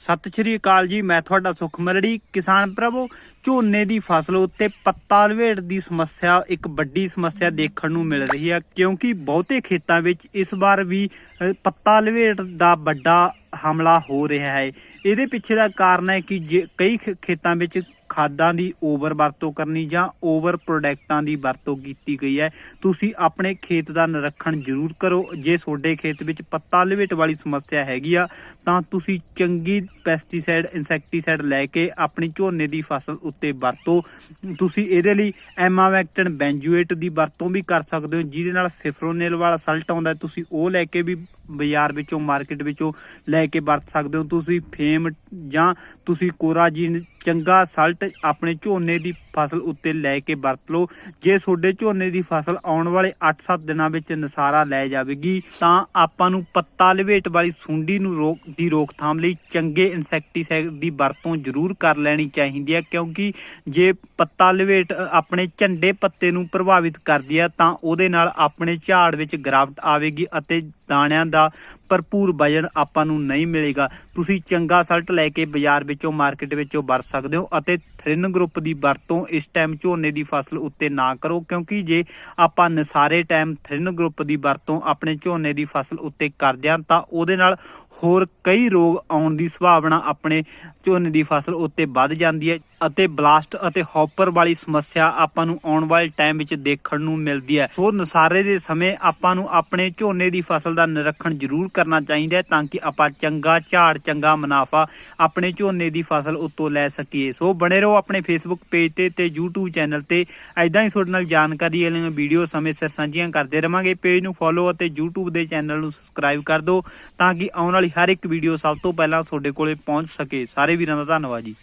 ਸਤਿ ਸ਼੍ਰੀ ਅਕਾਲ ਜੀ, ਮੈਂ ਤੁਹਾਡਾ ਸੁਖਮਰੜੀ ਕਿਸਾਨ ਪ੍ਰਭੂ, ਝੋਨੇ ਦੀ ਫਸਲ ਉੱਤੇ ਪੱਤਾ ਲਵੇੜ ਦੀ ਸਮੱਸਿਆ, ਇੱਕ ਵੱਡੀ ਸਮੱਸਿਆ ਦੇਖਣ ਨੂੰ ਮਿਲ ਰਹੀ ਹੈ ਕਿਉਂਕਿ ਬਹੁਤੇ ਖੇਤਾਂ ਵਿੱਚ ਇਸ ਵਾਰ ਵੀ ਪੱਤਾ ਲਵੇੜ ਦਾ ਵੱਡਾ ਹਮਲਾ ਹੋ ਰਿਹਾ ਹੈ। ਇਹਦੇ ਪਿੱਛੇ ਦਾ ਕਾਰਨ ਹੈ ਕਿ ਜੇ ਕਈ ਖ- ਖੇਤਾਂ ਵਿੱਚ ਖਾਦਾਂ ਦੀ ਓਵਰ ਵਰਤੋਂ ਕਰਨੀ ਜਾਂ ਓਵਰ ਪ੍ਰੋਡਕਟਾਂ ਦੀ ਵਰਤੋਂ ਕੀਤੀ ਗਈ ਹੈ। ਤੁਸੀਂ ਆਪਣੇ ਖੇਤ ਦਾ ਨਿਰੀਖਣ ਜ਼ਰੂਰ ਕਰੋ। ਜੇ ਤੁਹਾਡੇ ਖੇਤ ਵਿੱਚ ਪੱਤਾ ਲਵੇਟ ਵਾਲੀ ਸਮੱਸਿਆ ਹੈਗੀ ਆ, ਤਾਂ ਤੁਸੀਂ ਚੰਗੀ ਪੈਸਟੀਸਾਈਡ ਇਨਸੈਕਟੀਸਾਈਡ ਲੈ ਕੇ ਆਪਣੀ ਝੋਨੇ ਦੀ ਫਸਲ ਉੱਤੇ ਵਰਤੋ। ਤੁਸੀਂ ਇਹਦੇ ਲਈ ਐਮਾਵੈਕਟਨ ਬੈਂਜੂਏਟ ਦੀ ਵਰਤੋਂ ਵੀ ਕਰ ਸਕਦੇ ਹੋ, ਜਿਹਦੇ ਨਾਲ ਫਿਫਰੋਨਿਲ ਵਾਲਾ ਸਲਟ ਆਉਂਦਾ ਤੁਸੀਂ ਉਹ ਲੈ ਕੇ ਵੀ ਬਾਜ਼ਾਰ ਵਿੱਚੋਂ ਮਾਰਕੀਟ ਵਿੱਚੋਂ ਲੈ ਕੇ ਵਰਤ ਸਕਦੇ ਹੋ। ਤੁਸੀਂ ਫੇਮ ਜਾਂ ਤੁਸੀਂ ਕੋਰਾਜੀਨ ਚੰਗਾ ਸਲਟ ਆਪਣੇ ਝੋਨੇ ਦੀ ਫਸਲ ਉੱਤੇ ਲੈ ਕੇ ਵਰਤ ਲਓ। ਜੇ ਤੁਹਾਡੇ ਝੋਨੇ ਦੀ ਫਸਲ ਆਉਣ ਵਾਲੇ 8-7 ਦਿਨਾਂ ਵਿੱਚ ਨਸਾਰਾ ਲੈ ਜਾਵੇਗੀ, ਤਾਂ ਆਪਾਂ ਨੂੰ ਪੱਤਾ ਲਵੇਟ ਵਾਲੀ ਸੁੰਡੀ ਨੂੰ ਰੋਕ, ਦੀ ਰੋਕਥਾਮ ਲਈ ਚੰਗੇ ਇਨਸੈਕਟੀਸਾਈਡ ਦੀ ਵਰਤੋਂ ਜ਼ਰੂਰ ਕਰ ਲੈਣੀ ਚਾਹੀਦੀ ਹੈ, ਕਿਉਂਕਿ ਜੇ ਪੱਤਾ ਲਵੇਟ ਆਪਣੇ ਝੰਡੇ ਪੱਤੇ ਨੂੰ ਪ੍ਰਭਾਵਿਤ ਕਰਦੀ ਹੈ, ਤਾਂ ਉਹਦੇ ਨਾਲ ਆਪਣੇ ਝਾੜ ਵਿੱਚ ਗਰਾਵਟ ਆਵੇਗੀ ਅਤੇ ਦਾਣਿਆਂ ਦਾ ਭਰਪੂਰ ਵਜਨ ਆਪਾਂ ਨੂੰ ਨਹੀਂ ਮਿਲੇਗਾ। ਤੁਸੀਂ ਚੰਗਾ ਸਲਟ ਲੈ ਕੇ ਬਾਜ਼ਾਰ ਵਿੱਚੋਂ, ਮਾਰਕੀਟ ਵਿੱਚੋਂ ਵਰਤ ਸਕਦੇ ਹੋ ਅਤੇ ਥ੍ਰਿਨ ਗਰੁੱਪ ਦੀ ਵਰਤੋਂ ਇਸ ਟਾਈਮ ਝੋਨੇ ਦੀ ਫਸਲ ਉੱਤੇ ਨਾ ਕਰੋ, ਕਿਉਂਕਿ ਜੇ ਆਪਾਂ ਨਸਾਰੇ ਟਾਈਮ ਥ੍ਰਿਨ ਗਰੁੱਪ ਦੀ ਵਰਤੋਂ ਆਪਣੇ ਝੋਨੇ ਦੀ ਫਸਲ ਉੱਤੇ ਕਰਦੇ ਹਾਂ, ਤਾਂ ਉਹਦੇ ਨਾਲ ਹੋਰ ਕਈ ਰੋਗ ਆਉਣ ਦੀ ਸੰਭਾਵਨਾ ਆਪਣੇ ਝੋਨੇ ਦੀ ਫਸਲ ਉੱਤੇ ਵੱਧ ਜਾਂਦੀ ਹੈ ਅਤੇ ਬਲਾਸਟ ਅਤੇ ਹੌਪਰ ਵਾਲੀ ਸਮੱਸਿਆ ਆਪਾਂ ਨੂੰ ਆਉਣ ਵਾਲੇ ਟਾਈਮ ਵਿੱਚ ਦੇਖਣ ਨੂੰ ਮਿਲਦੀ ਹੈ। ਸੋ ਨਸਾਰੇ ਦੇ ਸਮੇਂ ਆਪਾਂ ਨੂੰ ਆਪਣੇ ਝੋਨੇ ਦੀ ਫਸਲ ਦਾ ਨਿਰੀਖਣ ਜ਼ਰੂਰ ਕਰਨਾ ਚਾਹੀਦਾ ਹੈ ਤਾਂ ਕਿ ਆਪਾਂ ਚੰਗਾ ਝਾੜ, ਚੰਗਾ ਮੁਨਾਫਾ ਆਪਣੇ ਝੋਨੇ ਦੀ ਫਸਲ ਉੱਤੋਂ ਲੈ ਸਕੀਏ। ਸੋ ਬਣੇ ਰਹੋ ਆਪਣੇ ਫੇਸਬੁੱਕ ਪੇਜ ਤੇ ਤੇ YouTube ਚੈਨਲ ਤੇ। ਐਦਾਂ ਹੀ ਤੁਹਾਡੇ ਨਾਲ ਜਾਣਕਾਰੀ ਵਾਲੀਆਂ ਵੀਡੀਓ ਸਮੇਂ ਸਿਰ ਸਾਂਝੀਆਂ ਕਰਦੇ ਰਵਾਂਗੇ। ਪੇਜ ਨੂੰ ਫੋਲੋ ਅਤੇ YouTube ਦੇ ਚੈਨਲ ਨੂੰ ਸਬਸਕ੍ਰਾਈਬ ਕਰ ਦਿਓ ਤਾਂ ਕਿ ਆਉਣ ਵਾਲੀ ਹਰ ਇੱਕ ਵੀਡੀਓ ਸਭ ਤੋਂ ਪਹਿਲਾਂ ਤੁਹਾਡੇ ਕੋਲੇ ਪਹੁੰਚ ਸਕੇ। ਸਾਰੇ ਵੀਰਾਂ ਦਾ ਧੰਨਵਾਦ ਜੀ।